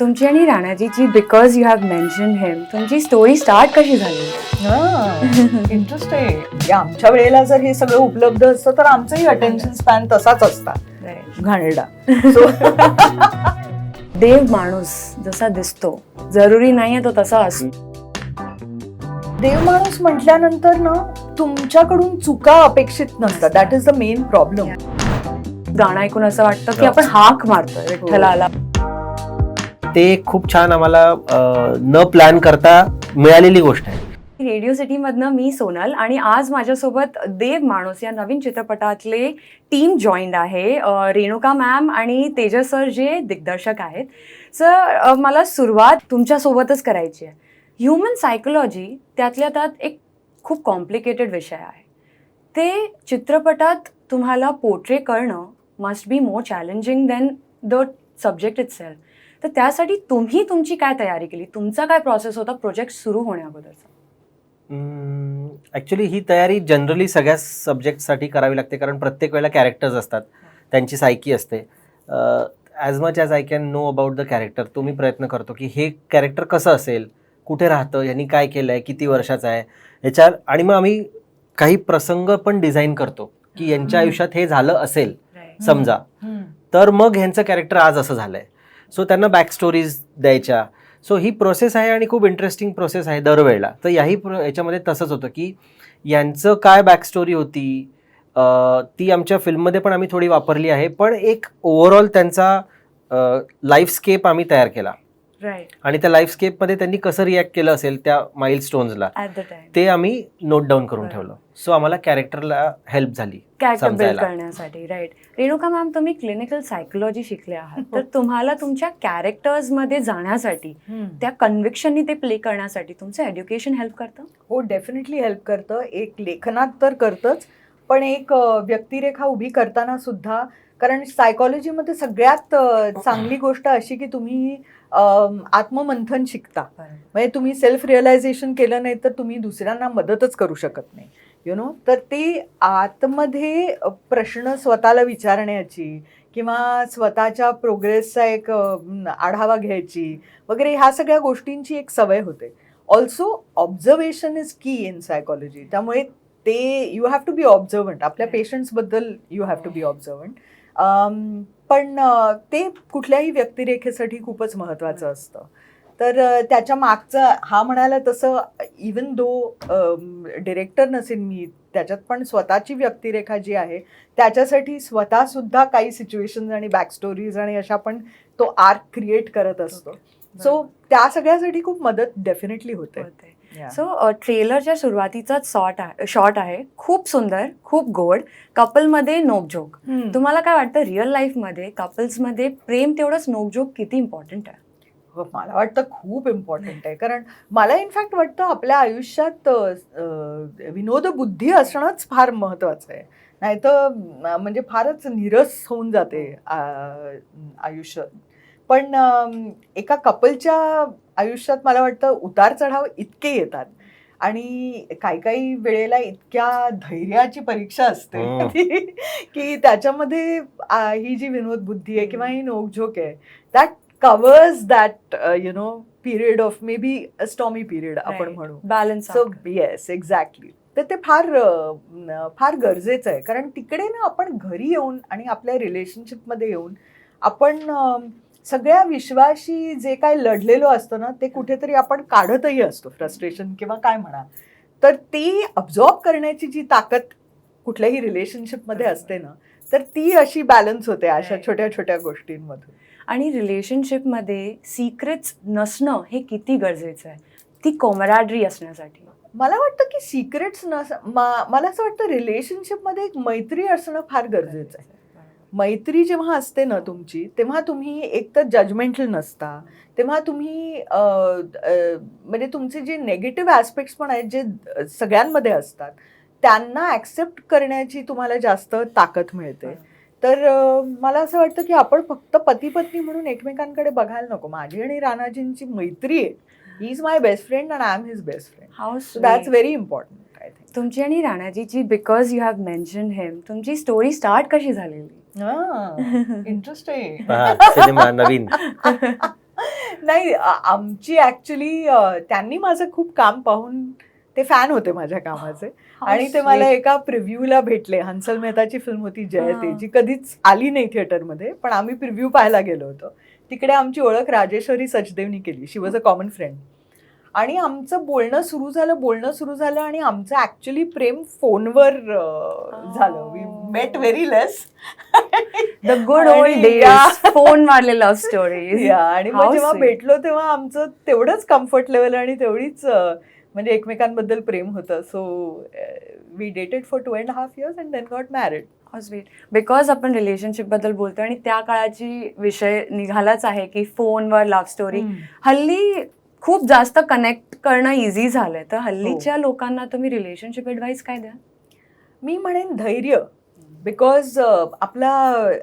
तुमची आणि राणाजीची because you have mention him तुमची स्टोरी स्टार्ट कशी झाली? इंटरेस्ट आहे म्हणजे आमच्या वेळेला जर हे सगळं उपलब्ध असतं तर आमचंही अटेन्शन स्पॅन तसाच असता. घाणेरडा. So, देव माणूस जसा दिसतो जरुरी नाहीये तो तसा असतो. देव माणूस म्हटल्यानंतर ना तुमच्याकडून चुका अपेक्षित नसतात. That is the main problem गाणं ऐकून असं वाटतं की आपण हाक मारतोय विठ्ठलाला. ते खूप छान आम्हाला न प्लॅन करता मिळालेली गोष्ट आहे. रेडिओ सिटीमधनं मी सोनल आणि आज माझ्यासोबत देव माणूस या नवीन चित्रपटातले टीम जॉईंड आहे अ, रेणुका मॅम आणि तेजस सर जे दिग्दर्शक आहेत. सर मला सुरुवात तुमच्यासोबतच करायची आहे. ह्युमन सायकोलॉजी त्यातल्या त्यात एक खूप कॉम्प्लिकेटेड विषय आहे. ते चित्रपटात तुम्हाला पोर्ट्रे करणं must be more challenging than the subject itself तर त्यासाठी तुम्ही तुमची काय तयारी केली? तुमचा काय प्रोसेस होता प्रोजेक्ट सुरू होण्याअगोदरचा? ॲक्च्युली ही तयारी जनरली सगळ्या सब्जेक्टसाठी करावी लागते कारण प्रत्येक वेळेला कॅरेक्टर्स असतात. त्यांची सायकी असते. As much as I can know about the character तो मी प्रयत्न करतो की हे कॅरेक्टर कसं असेल कुठे राहतं यांनी काय केलं आहे किती वर्षाचं आहे ह्याच्या आणि मग आम्ही काही प्रसंग पण डिझाईन करतो की यांच्या. आयुष्यात हे झालं असेल समजा. तर मग ह्यांचं कॅरेक्टर आज असं झालंय. सो त्यांना बॅक स्टोरीज द्यायच्या. सो ही प्रोसेस आहे आणि खूप इंटरेस्टिंग प्रोसेस आहे दरवेळेला. तर याही प्र याच्यामध्ये तसंच होतं की यांचं काय बॅक स्टोरी होती ती आमच्या फिल्ममध्ये पण आम्ही थोडी वापरली आहे. पण एक ओव्हरऑल त्यांचा लाईफस्केप आम्ही तयार केला. आणि त्या लाईफस्केपमध्ये त्यांनी कसं रिॲक्ट केलं असेल त्या माइल स्टोन्सला ते आम्ही नोट डाऊन करून. ठेवलं. सो आम्हाला कॅरेक्टरला हेल्प झाली. करण्यासाठी. राईट रेणुका मॅम तुम्ही क्लिनिकल सायकोलॉजी शिकले आहात. तर तुम्हाला तुमच्या कॅरेक्टर्समध्ये जाण्यासाठी त्या कन्व्हिक्शननी ते प्ले करण्यासाठी तुमचं एज्युकेशन हेल्प करतं? हो डेफिनेटली हेल्प करतं. एक लेखनात तर करतंच पण एक व्यक्तिरेखा उभी करताना सुद्धा कारण सायकॉलॉजीमध्ये सगळ्यात चांगली गोष्ट अशी की तुम्ही आत्ममंथन शिकता. म्हणजे तुम्ही सेल्फ रिअलायझेशन केलं नाही तर तुम्ही दुसऱ्यांना मदतच करू शकत नाही. यु नो तर ते आतमध्ये प्रश्न स्वतःला विचारण्याची किंवा स्वतःच्या प्रोग्रेसचा एक आढावा घ्यायची वगैरे ह्या सगळ्या गोष्टींची एक सवय होते. Also observation is key in psychology त्यामुळे ते you have to be observant आपल्या. पेशंट्सबद्दल you have to be observant पण ते कुठल्याही व्यक्तिरेखेसाठी खूपच महत्त्वाचं असतं. तर त्याच्या मागचं हा म्हणाला तसं इवन दो डिरेक्टर नसेल मी त्याच्यात पण स्वतःची व्यक्तिरेखा जी आहे त्याच्यासाठी स्वतः सुद्धा काही सिच्युएशन आणि बॅकस्टोरीज आणि अशा पण तो आर्क क्रिएट करत असतो. सो त्या सगळ्यासाठी खूप मदत डेफिनेटली होते. सो ट्रेलरच्या सुरुवातीचा शॉट आहे शॉर्ट आहे. खूप सुंदर खूप गोड. कपलमध्ये नोकझोक. तुम्हाला काय वाटतं रिअल लाईफमध्ये कपल्समध्ये प्रेम तेवढंच नोकझोक किती इम्पॉर्टंट आहे? हो, मला वाटतं खूप इम्पॉर्टंट आहे. कारण मला इनफॅक्ट वाटतं आपल्या आयुष्यात विनोद बुद्धी असणंच फार महत्वाचं आहे. नाही तर म्हणजे फारच निरस होऊन जाते आयुष्य. पण एका कपलच्या आयुष्यात मला वाटतं उतार चढाव इतके येतात. आणि काही काही वेळेला इतक्या धैर्याची परीक्षा असते हम्म. की त्याच्यामध्ये ही जी विनोद बुद्धी आहे किंवा ही नोकझोक आहे that covers that you know period of maybe stormy period आपण. म्हणू. बॅलन्स सो येस एक्झॅक्टली तर ते फार फार गरजेचं आहे. कारण तिकडे ना आपण घरी येऊन आणि आपल्या रिलेशनशिपमध्ये येऊन आपण सगळ्या विश्वाशी जे काय लढलेलो असतो ना ते कुठेतरी आपण काढतही असतो. फ्रस्ट्रेशन किंवा काय म्हणा. तर ती अब्झॉर्ब करण्याची जी ताकद कुठल्याही रिलेशनशिपमध्ये असते ना तर ती अशी बॅलन्स होते अशा. छोट्या छोट्या गोष्टींमधून. आणि रिलेशनशिपमध्ये सिक्रेट्स नसणं हे किती गरजेचं आहे? ती कोमराड्री असण्यासाठी. मला वाटतं की सिक्रेट्स नस मला असं वाटतं रिलेशनशिपमध्ये एक मैत्री असणं फार गरजेचं आहे. मैत्री जेव्हा असते ना तुमची तेव्हा तुम्ही एक तर जजमेंटल नसता. तेव्हा तुम्ही म्हणजे तुमचे जे नेगेटिव्ह ॲस्पेक्ट्स पण आहेत जे सगळ्यांमध्ये असतात त्यांना ॲक्सेप्ट करण्याची तुम्हाला जास्त ताकद मिळते. तर मला असं वाटतं की आपण फक्त पती पत्नी म्हणून एकमेकांकडे बघायला नको. माझी आणि राणाजींची मैत्री आहे. He is my best friend and I am his best friend how so that's very important I think तुमची आणि राणाजीची because you have mention him तुमची स्टोरी स्टार्ट कशी झालेली? इंटरेस्ट आहे. हा, सिनेमा नवीन. नाही आमची ऍक्च्युली त्यांनी माझं खूप काम पाहून ते फॅन होते माझ्या कामाचे. आणि ते मला एका प्रिव्ह्यूला भेटले. हंसल मेहताची फिल्म होती जयते. जी कधीच आली नाही थिएटरमध्ये पण आम्ही प्रिव्ह्यू पाहायला गेलो होतो. तिकडे आमची ओळख राजेश्वरी सचदेवनी केली. She was a common friend आणि आमचं बोलणं सुरू झालं बोलणं सुरू झालं आणि आमचं ऍक्च्युली प्रेम फोनवर झालं. We. Met very less the good old phone वाले लव्ह स्टोरीज आणि मग जेव्हा. भेटलो तेव्हा आमचं तेवढंच कम्फर्ट लेवल आणि तेवढीच म्हणजे एकमेकांबद्दल प्रेम होतं. So we dated for two and half years and then got married sweet because आपण रिलेशनशिपबद्दल बोलतो आणि त्या काळाची विषय निघालाच आहे की फोनवर लव्ह स्टोरी हल्ली खूप जास्त कनेक्ट करणं इझी झालंय. तर हल्लीच्या लोकांना तुम्ही रिलेशनशिप ऍडवाइस काय द्या? मी म्हणेन धैर्य. बिकॉज आपला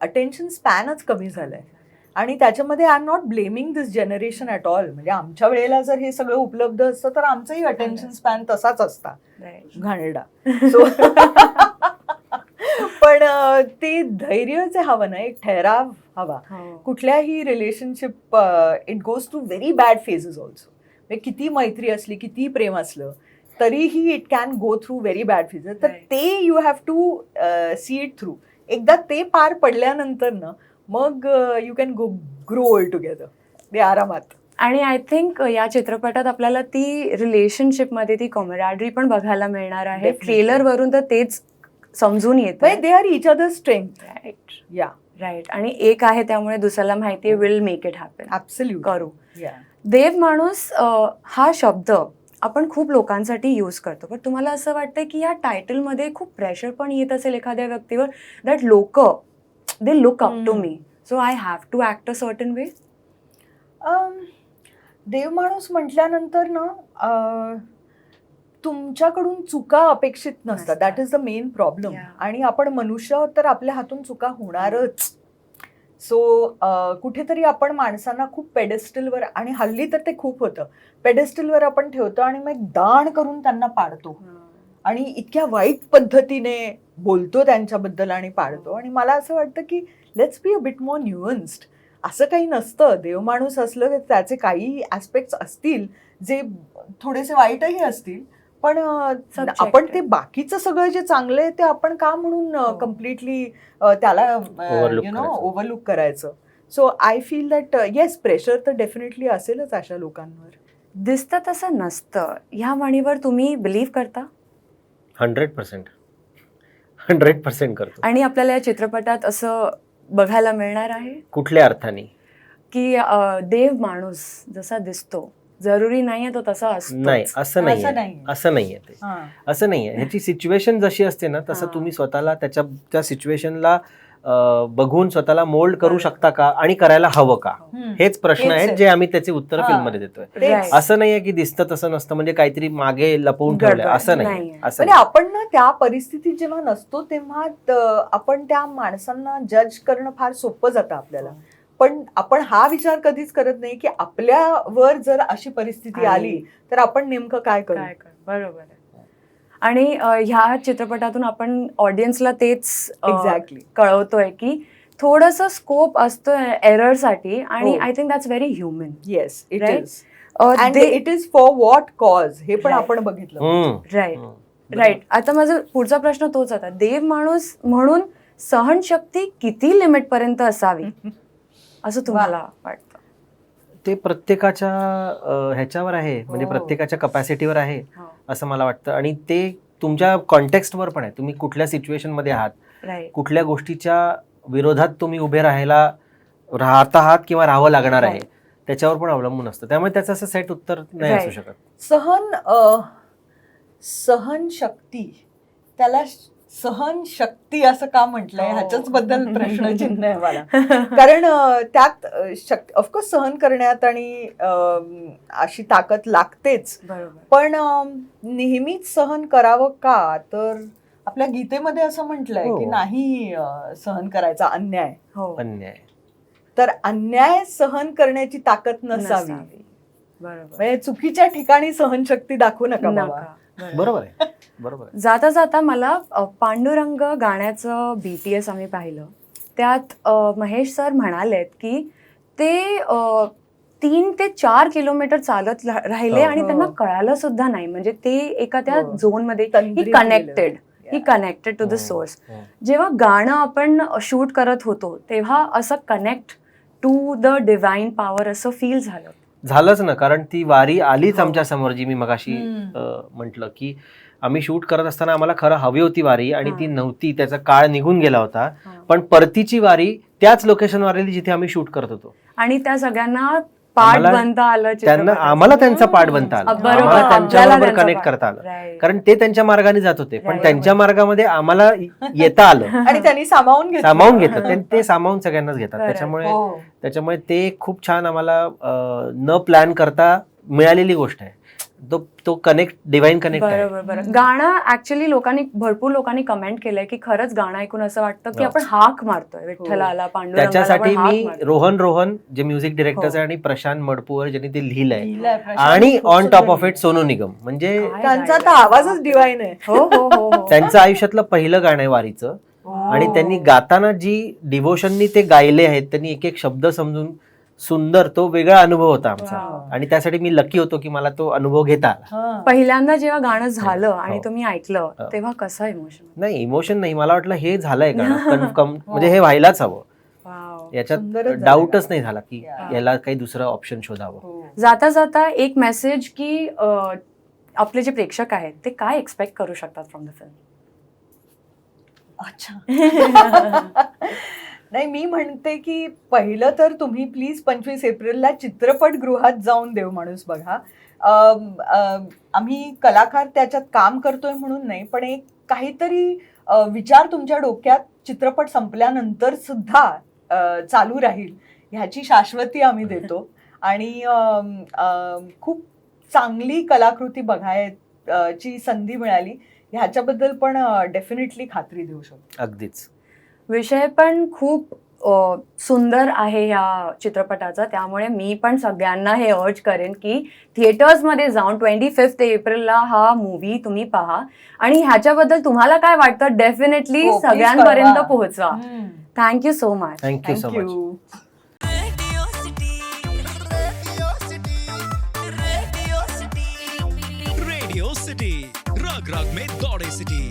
अटेन्शन स्पॅनच कमी झालाय. आणि त्याच्यामध्ये I am not blaming this generation at all म्हणजे आमच्या वेळेला जर हे सगळं उपलब्ध असतं तर आमचंही अटेन्शन स्पॅन तसाच असता. घाणेरडा. सो पण ते धैर्य जे हवं ना एक ठहराव हवा. हो. कुठल्याही relationship it goes to very bad phases also म्हणजे किती मैत्री असली किती प्रेम असलं तरीही it can go through very bad phases तर. ते you have to see it through एकदा ते पार पडल्यानंतर ना मग you can go grow all together ते आरामात. आणि आय थिंक या चित्रपटात आपल्याला ती रिलेशनशिपमध्ये ती कॉमेरॅडरी पण बघायला मिळणार आहे. Definitely. ट्रेलर वरून तर तेच समजून येत. They are each other strength right yeah right आणि एक आहे त्यामुळे दुसऱ्याला माहिती आहे will make it happen absolute करू. या देव माणूस हा शब्द आपण खूप लोकांसाठी यूज करतो. पण तुम्हाला असं वाटतं की या टायटलमध्ये खूप प्रेशर पण येत असेल एखाद्या व्यक्तीवर? दॅट लोक they look up to. Me so I have to act a certain way देव माणूस म्हटल्यानंतर ना तुमच्याकडून चुका अपेक्षित नसतात. That is the main problem. आणि आपण मनुष्य तर आपल्या हातून चुका होणारच. सो कुठेतरी आपण माणसांना खूप पेडेस्टलवर आणि हल्ली तर ते खूप होतं. पेडेस्टलवर आपण ठेवतो आणि मग दाण करून त्यांना पाडतो. आणि इतक्या वाईट पद्धतीने बोलतो त्यांच्याबद्दल आणि पाडतो. आणि मला असं वाटतं की let's be a bit more न्यूअन्स्ड असं काही नसतं. देवमाणूस असलं तर त्याचे काही ॲस्पेक्ट्स असतील. जे थोडेसे वाईटही असतील. पण. आपण ते बाकीचं सगळं जे चांगलं आहे ते आपण का म्हणून हो. कम्प्लिटली त्याला Overlook यु नो. ओव्हरलुक करायचं? So I feel that yes pressure तर डेफिनेटली असेलच अशा लोकांवर. दिसतं तसं नसतं. ह्या म्हणीवर तुम्ही बिलीव्ह करता? Hundred percent. हंड्रेड पर्सेंट करतो. आणि आपल्याला या चित्रपटात असं बघायला मिळणार आहे? कुठल्या अर्थाने? की देव माणूस जसा दिसतो जरुरी नाहीये तो तसा असतो नाही असं असं नाहीये. असं नाहीये ते हां. असं नाहीये ह्याची सिच्युएशन जशी असते ना तसं हा. तुम्ही स्वतःला त्याच्या त्या सिच्युएशनला बघून स्वतःला मोल्ड करू. शकता का आणि करायला हवं का हम्म. हेच प्रश्न हेच आहेत आहे. जे आम्ही त्याचे उत्तर हा. फिल्ममध्ये देतोय तेच. Right. असं नाहीये की दिसतं तसं नसतं म्हणजे काहीतरी मागे लपवून ठेवलंय गडबड. असं नाही नाहीये. असं म्हणजे आपण ना त्या परिस्थितीत जेव्हा नसतो तेव्हा त- आपण त्या माणसांना जज करणं फार सोपं जातं आपल्याला पण आपण हा विचार कधीच करत नाही की आपल्यावर जर अशी परिस्थिती आली. तर आपण नेमकं काय करू काय कर बरोबर आहे आणि ह्या चित्रपटातून आपण ऑडियन्सला तेच एक्झॅक्टली कळवतोय की थोडस स्कोप असतोय एररसाठी आणि हो. I think that's very human yes it? Is and it is for what cause हे पण. आपण बघितलं. राईट. राईट आता माझा पुढचा प्रश्न तोच होता देव माणूस म्हणून सहनशक्ती किती लिमिट पर्यंत असावी असं तुम्हाला वाटतं ते प्रत्येकाच्या ह्याच्यावर आहे म्हणजे हो. प्रत्येकाच्या कपॅसिटीवर आहे हो. असं मला वाटतं आणि ते तुमच्या कॉन्टेक्स्टवर पण आहे तुम्ही कुठल्या सिच्युएशनमध्ये आहात कुठल्या गोष्टीच्या विरोधात तुम्ही उभे राहायला राहत आहात किंवा राहावं लागणार आहे. त्याच्यावर पण अवलंबून असतं त्यामुळे त्याचं असं सेट उत्तर नाही. असू शकत सहन अ, सहनशक्ती त्याला सहन शक्ती असं का म्हटलंय? हो. ह्याच्याच बद्दल प्रश्नचिन्ह आहे मला. कारण त्यात शक्ती ऑफकोर्स सहन करण्यात आणि अशी ताकद लागतेच. पण नेहमीच सहन करावं का? तर आपल्या गीतेमध्ये असं म्हटलंय हो. की नाही अ, सहन करायचा अन्याय. हो. अन्याय. तर अन्याय सहन करण्याची ताकद नसावी. म्हणजे चुकीच्या ठिकाणी सहनशक्ती दाखवू नका बाबा. नका. बरोबर आहे बरोबर आहे जाता जाता मला पांडुरंग गाण्याचं बी टी एस आम्ही पाहिलं त्यात महेश सर म्हणालेत की ते तीन ते चार किलोमीटर चालत राहिले हो. आणि त्यांना हो. कळालं सुद्धा नाही म्हणजे ते एका त्या हो. झोनमध्ये he connected. He. Connected to the source. जेव्हा गाणं आपण शूट करत होतो तेव्हा असं connect to the divine power असं फील झालं झालंच ना कारण ती वारी आलीच हो. आमच्यासमोर जी मी मगाशी. म्हटलं की आम्ही शूट करत असताना आम्हाला खरं हवी होती वारी आणि. ती नव्हती त्याचा काळ निघून गेला होता. पण परतीची वारी त्याच लोकेशनवर आली जिथे आम्ही शूट करत होतो आणि त्या सगळ्यांना बनता आलं त्यांना. आम्हाला त्यांचा पाठ बनता आला. आम्हाला त्यांच्याबरोबर त्यांचा कनेक्ट. करता आलं. कारण ते त्यांच्या मार्गाने जात होते पण. त्यांच्या मार्गामध्ये आम्हाला येता आलं आणि त्यांनी सामावून घेतलं सामावून घेतलं ते- सामावून सगळ्यांनाच घेतात. त्याच्यामुळे हो. त्याच्यामुळे ते खूप छान आम्हाला न प्लॅन करता मिळालेली गोष्ट आहे तो तो कनेक्ट डिवाइन कनेक्ट आहे बरोबर बरोबर गाणं ऍक्च्युली लोकांनी भरपूर लोकांनी कमेंट केलंय की खरंच गाणं ऐकून असं वाटतं की हो. आपण हाक मारतोय विठ्ठलाला पांडुरंगाला त्याच्यासाठी आपण हाक मी. रोहन रोहन जे म्युझिक डिरेक्टर हो. आहे आणि प्रशांत मडपूर ज्यांनी ते लिहिलंय. आणि on top of it Sonu Nigam म्हणजे त्यांचा. तर आवाजच डिवाईन आहे हो हो हो हो. त्यांचं आयुष्यातलं पहिलं गाणं आहे वारीचं आणि त्यांनी गाताना जी डिव्होशननी ते गायले आहेत त्यांनी एक एक शब्द समजून सुंदर तो वेगळा अनुभव होता आमचा. आणि त्यासाठी मी लकी होतो की मला तो अनुभव घेता आला हा. पहिल्यांदा जेव्हा गाणं झालं आणि हो. तुम्ही ऐकलं हो. तेव्हा कसं इमोशन नाही इमोशन नाही मला वाटलं हे झालंय गाणं कन्फर्म म्हणजे हे व्हायलाच हवं याच्यात डाऊटच. नाही झाला की. याला काही दुसरं ऑप्शन शोधावं हो. जाता जाता एक मेसेज की आपले जे प्रेक्षक आहेत ते काय एक्सपेक्ट करू शकतात फ्रॉम द फिल्म अच्छा नाही मी म्हणते की पहिलं तर तुम्ही प्लीज पंचवीस एप्रिलला चित्रपटगृहात जाऊन देव माणूस बघा. आम्ही कलाकार त्याच्यात काम करतोय म्हणून नाही पण एक काहीतरी विचार तुमच्या डोक्यात चित्रपट संपल्यानंतर सुद्धा चालू राहील ह्याची शाश्वती आम्ही देतो. आणि खूप चांगली कलाकृती बघायची संधी मिळाली. ह्याच्याबद्दल पण डेफिनेटली खात्री देऊ शकतो. अगदीच. विषय पण खूप सुंदर आहे ह्या चित्रपटाचा. त्यामुळे मी पण सगळ्यांना हे अर्ज करेन की थिएटर्समध्ये जाऊन ट्वेंटी फिफ्थ एप्रिलला हा मूवी तुम्ही पहा. आणि ह्याच्याबद्दल तुम्हाला काय वाटतं? डेफिनेटली हो, सगळ्यांपर्यंत. पोहोचवा. Thank you so much thank you so much. रग रग में दौड़े सिटी